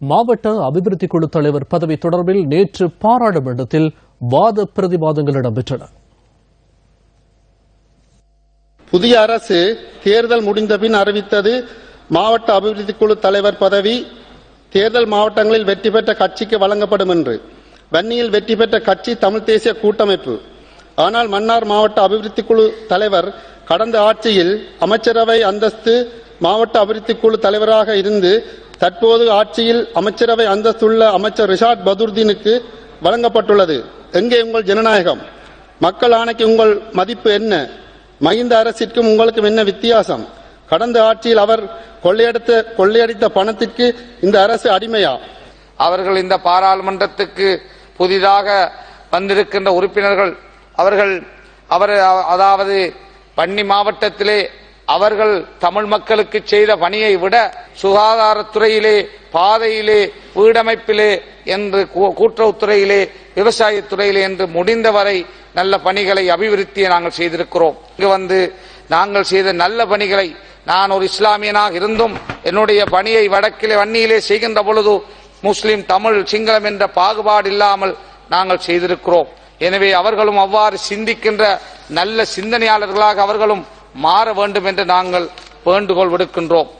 மாவட்ட அபிவிருத்தி குழு தலைவர் பதவி தொடர்பில் நேற்று பாராளுமன்றத்தில் வாத பிரதிவாதங்கள் இடம்பெற்றன. புதிய அரசு தேர்தல் முடிந்தபின் அறிவித்தது மாவட்ட அபிவிருத்தி குழு தலைவர் பதவி தேர்தல் மாவட்டங்களில் வெற்றி பெற்ற கட்சிக்கு வழங்கப்படும் என்று. வன்னியில் வெற்றி பெற்ற கட்சி தமிழ் தேசிய கூட்டமைப்பு. ஆனால் மன்னார் மாவட்ட அபிவிருத்தி குழு தலைவர் கடந்த ஆட்சியில் அமைச்சரவை அந்தஸ்து மாவட்ட அபிவிருத்தி குழு தலைவராக இருந்து தற்போது ஆட்சியில் அமைச்சரவை அந்தஸ்துள்ள அமைச்சர் ரிஷாட் பதுர்தீனுக்கு வழங்கப்பட்டுள்ளது. எங்கே உங்கள் ஜனநாயகம்? மக்கள் ஆணைக்கு உங்கள் மதிப்பு என்ன? மஹிந்த அரசிற்கும் உங்களுக்கும் என்ன வித்தியாசம்? கடந்த ஆட்சியில் அவர் கொள்ளையடித்த கொள்ளையடித்த பணத்திற்கு இந்த அரசு அடிமையா? அவர்கள் இந்த பாராளுமன்றத்துக்கு புதிதாக வந்திருக்கின்ற உறுப்பினர்கள் அவர்கள் அவர் அதாவது பன்னி மாவட்டத்திலே அவர்கள் தமிழ் மக்களுக்கு செய்த பணியை விட சுகாதாரத்துறையிலே பாதையிலே வீடமைப்பிலே என்று கூட்டுறவுத்துறையிலே விவசாயத்துறையிலே என்று முடிந்தவரை நல்ல பணிகளை அபிவிருத்தியை நாங்கள் செய்திருக்கிறோம். இங்கு வந்து நாங்கள் செய்த நல்ல பணிகளை நான் ஒரு இஸ்லாமியனாக இருந்தும் என்னுடைய பணியை வடக்கிலே வன்னியிலே செய்கின்ற பொழுது முஸ்லிம் தமிழ் சிங்களம் என்ற பாகுபாடு இல்லாமல் நாங்கள் செய்திருக்கிறோம். எனவே அவர்களும் அவ்வாறு சிந்திக்கின்ற நல்ல சிந்தனையாளர்களாக அவர்களும் மாற வேண்டும் என்று நாங்கள் வேண்டுகோள் விடுக்கின்றோம்.